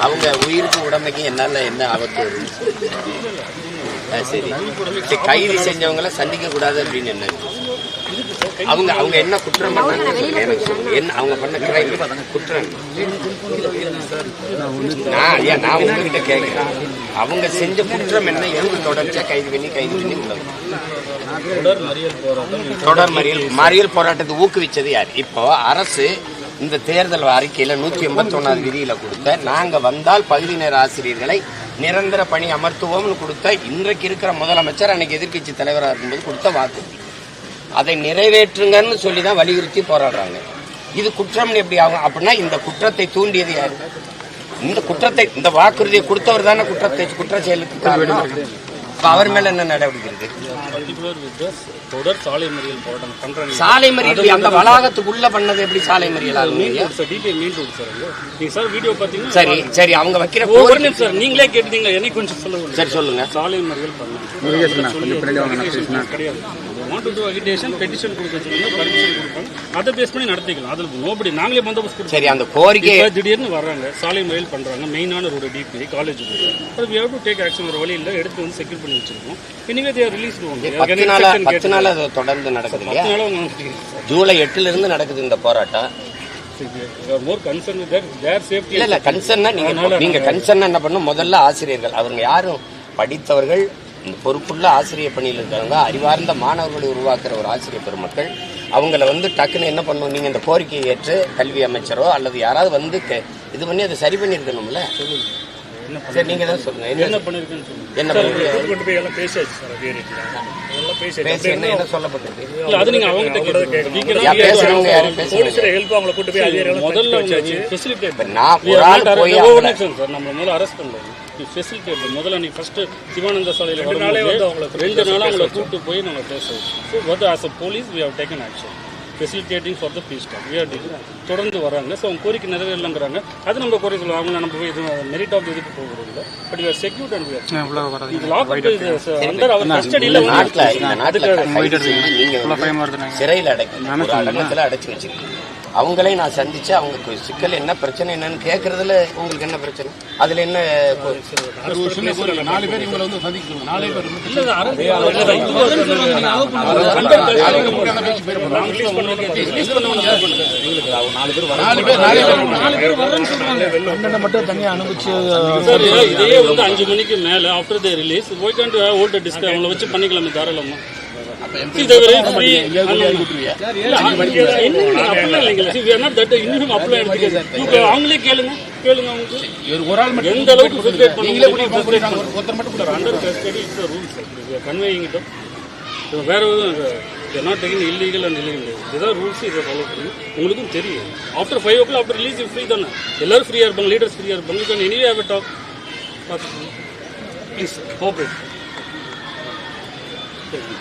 அவங்க உயிருக்கு உடமைக்கு என்னால என்ன ஆபத்து? சரி. கைது செஞ்சவங்கள சந்திக்க கூடாது அப்படின்னு என்ன? அவங்க அவங்க என்ன குற்றம் பண்ணாங்கன்னு என்ன அவங்க பண்ண கிரைம் குற்றம் நான் ஐயா நான் உங்ககிட்ட கேட்கிறேன். அவங்க செஞ்ச குற்றம் என்ன? எதுக்கு தொடர்ச்சியா கைது பண்ணி கைது பண்ணி தொடர் மறியல் தொடர் மறியல். மறியல் போராட்டத்தை ஊக்குவிச்சது யார்? இப்போ அரசு இந்த தேர்தல் அறிக்கையில நூத்தி எண்பத்தி ஒன்னாவது விதியில கொடுத்த நாங்க வந்தால் பகுதி நேர ஆசிரியர்களை நிரந்தர பணி அமர்த்துவோம்னு கொடுத்த இன்றைக்கு இருக்கிற முதலமைச்சர் அன்னைக்கு எதிர்கட்சி தலைவராக இருக்கும்போது கொடுத்த வாக்கு. அதை நிறைவேற்றுங்கன்னு சொல்லி தான் வலியுறுத்தி போராடுறாங்க. இது குற்றம்னு எப்படி ஆகும்? அப்படின்னா இந்த குற்றத்தை தூண்டியது யாரு? இந்த குற்றத்தை இந்த வாக்குறுதியை கொடுத்தவர் தானே குற்றத்தை குற்ற செயலுக்கு அவர் மேல என்ன நடவடிக்கை இருக்கு? தொடர் சாலை மறியல் போராட்டம் பண்றாங்க சாலை மறியல் அந்த வளாகத்துக்குள்ள பண்ணது எப்படி சாலை மறியல் ஆகும் சார் டிபி ரோடு சார். நீங்க சார் வீடியோ பாத்தீங்கன்னா சரி சரி அவங்க வைக்கிற ஒரு நிமிஷம் சார் நீங்களே கேட்டீங்க எனக்கு கொஞ்சம் சொல்ல முடியும் சரி சொல்லுங்க. சாலை மறியல் பண்ணலாம். கிடையாது. வாண்ட் டு அகிடேஷன் பெட்டிஷன் கொடுக்க சொல்லுங்க பர்மிஷன் கொடுப்பாங்க அதை பேஸ் பண்ணி நடத்திக்கலாம். அதுல நோபடி நாங்களே பந்தோபஸ்து கொடுப்போம். சரி அந்த கோரிக்கை திடீர்னு வர்றாங்க. சாலை மறியல் பண்றாங்க. மெயினான ரோடு டிபி காலேஜ் அது have to டேக் ஆக்ஷன் ஒரு வழி இல்ல. எடுத்து வந்து செக்யூர் பண்ணி வச்சிருக்கோம். எனிவே தே ரிலீஸ் நாளா பத்து நாளா அது தொடர்ந்து நடக்குது பத்து நாளா ஜூலை எட்டுல இருந்து நடக்குது இந்த போராட்டம். மோர் கன்சர்ன் தேர் சேஃப்டி இல்ல இல்ல கன்சர்னா நீங்க நீங்க கன்சர்ன் என்ன பண்ணும் முதல்ல ஆசிரியர்கள். அவங்க யாரும் படித்தவர்கள் பொறுப்புள்ள ஆசிரியர் பணியில் இருக்கிறவங்க அறிவார்ந்த மாணவர்களை உருவாக்குற ஒரு ஆசிரியர் பெருமக்கள் அவங்கள வந்து டக்குன்னு என்ன பண்ணணும் நீங்க இந்த கோரிக்கையை ஏற்று கல்வி அமைச்சரோ அல்லது யாராவது வந்து இது பண்ணி அதை சரி பண்ணியிருக்கணும்ல? சரி நீங்க தான் சொல்லுங்க. என்ன பண்ணிருக்கேன்னு சொல்லுங்க. என்ன பண்ணி- கொண்டு போய் எல்லாம் பேசியாச்சு சார் அதே ரேட்ல எல்லாம் பேசி பேசி என்ன என்ன சொல்லப்பட்டிருக்கு? இல்ல அது நீங்க அவங்க கிட்ட யா, பேசுறவங்க யாரும் பேசுறவங்க ஹெல்ப் அவங்கள கூட்டு போய் முதல்ல ஃபெசிலிட்டேட் நான் ஒரு ஆள் போய் சார் நம்ம முதல்ல அரெஸ்ட் பண்ணல ஃபெசிலிட்டேட் முதல்ல நீ ஃபர்ஸ்ட் சிவானந்த சாலையில ரெண்டு நாளா அவங்கள கூட்டு போய் நம்ம பேசுவோம். So a police we have taken action. Facilitating for the peace are doing. தொடர்ந்து வராங்க ஸோ அவங்க கோரிக்கை நிறைவேறலங்கிறாங்க. அது நம்ம குறை சொல்லுவோம் அவங்க நம்ம போய் இது மெரிட் ஆஃப் இதுக்கு போகிறது இல்லை. But you are secured and இது லாக் அண்டர் அவர் கஸ்டடியில் நாட்டுல சிறையில் அடைக்க அடைச்சு வச்சிருக்கீங்க. அவங்களே நான் சந்திச்சு அவங்க சிக்கல் என்ன பிரச்சனை என்னன்னு கேட்கறதுல உங்களுக்கு என்ன பிரச்சனை அதுல என்ன கொ- நாலு பேர் இவங்களை வந்து சந்திக்கணும் நாலே பேர் நாலு பேர் நாலே பேர் மட்டும் தனியா அனுப்பிச்சு சார் இதையே வந்து அஞ்சு மணிக்கு மேல after the release can't hold disk அவங்கள வச்சு பண்ணிக்கலாமே தாராளமா அவங்களே கேளுங்க. கேளுங்க அவங்களுக்கு. இவர் ஒரு ஆள் மட்டும் எந்த அளவுக்கு ஒருத்தர் மட்டும் under custody it's rule sir conveying it வேற not taking illegal and illegal இதுதான் ரூல்ஸ் இதை ஃபாலோ பண்ணி உங்களுக்கும் தெரியும். After five o'clock after release free தானே? எல்லாரும் ஃப்ரீயாக இருப்பாங்க லீடர்ஸ் ஃப்ரீயாக இருப்பாங்க. You can anyway have talk please cooperate 对。